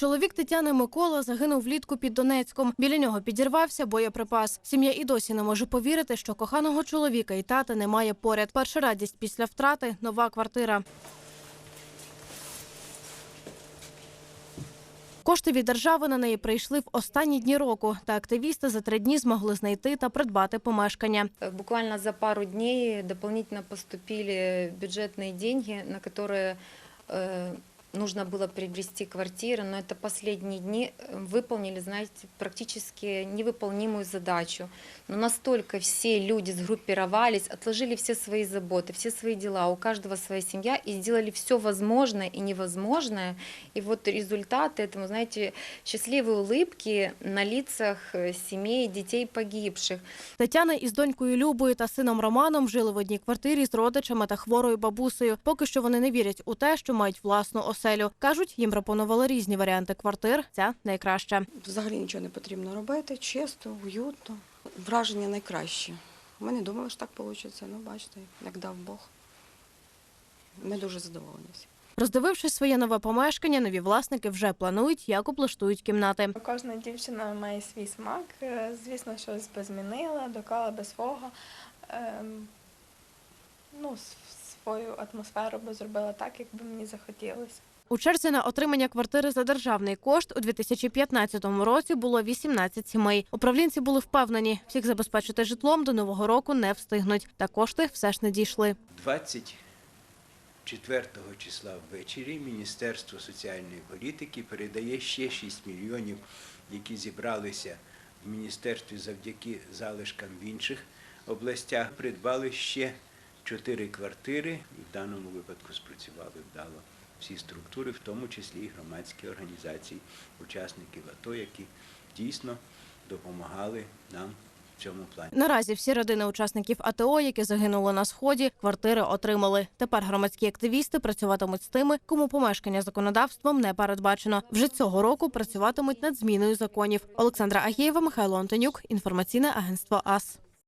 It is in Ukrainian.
Чоловік Тетяни Микола загинув влітку під Донецьком. Біля нього підірвався боєприпас. Сім'я і досі не може повірити, що коханого чоловіка і тата немає поряд. Перша радість після втрати нова квартира. Кошти від держави на неї прийшли в останні дні року, та активісти за три дні змогли знайти та придбати помешкання. Э, Буквально за пару дней дополнительно поступили бюджетные деньги, на которые э, нужно было приобрести квартиру, но это последние дни э, выполнили, знаете, практически невыполнимую задачу. Но настолько все люди сгруппировались, отложили все свои заботы, все свои дела, у каждого своя семья и сделали все возможное и невозможное. И вот результаты этому, знаете, счастливые улыбки на лицах э, семей детей погибших. Тетяна із донькою Любою та сином Романом жили в одній квартирі з родичами та хворою бабусею. Поки що вони не вірять у те, що мають власну оселю. кажуть, їм пропонували різні варіанти квартир. Ця найкраща. Взагалі нічого не потрібно робити, чисто, уютно. Враження найкраще. Ми не думали, що так вийде. Ну, бачите, як дав Бог. Ми дуже задоволені. всі. Роздивившись своє нове помешкання, нові власники вже планують, як облаштують кімнати. Кожна дівчина має свій смак. Е, Звісно, щось би змінила, докала би свого. Ем, Ну, свою атмосферу би зробила так, як би мені захотілося. У черзі на отримання квартири за державний кошт у 2015 році було 18 сімей. Управлінці були впевнені, всіх забезпечити житлом до нового року не встигнуть. Та кошти все ж не дійшли. 24 числа ввечері Міністерство соціальної політики передає ще 6 мільйонів, які зібралися в міністерстві завдяки залишкам в інших областях. Придбали ще 4 квартири, і в даному випадку спрацювали вдало всі структури, в тому числі і громадські організації, учасників АТО, які дійсно допомагали нам в цьому плані. Наразі всі родини учасників АТО, які загинули на сході, квартири отримали. Тепер громадські активісти працюватимуть з тими, кому помешкання законодавством не передбачено. Вже цього року працюватимуть над зміною законів. Олександра Агієва, Михайло Антонюк. Інформаційне агентство АС.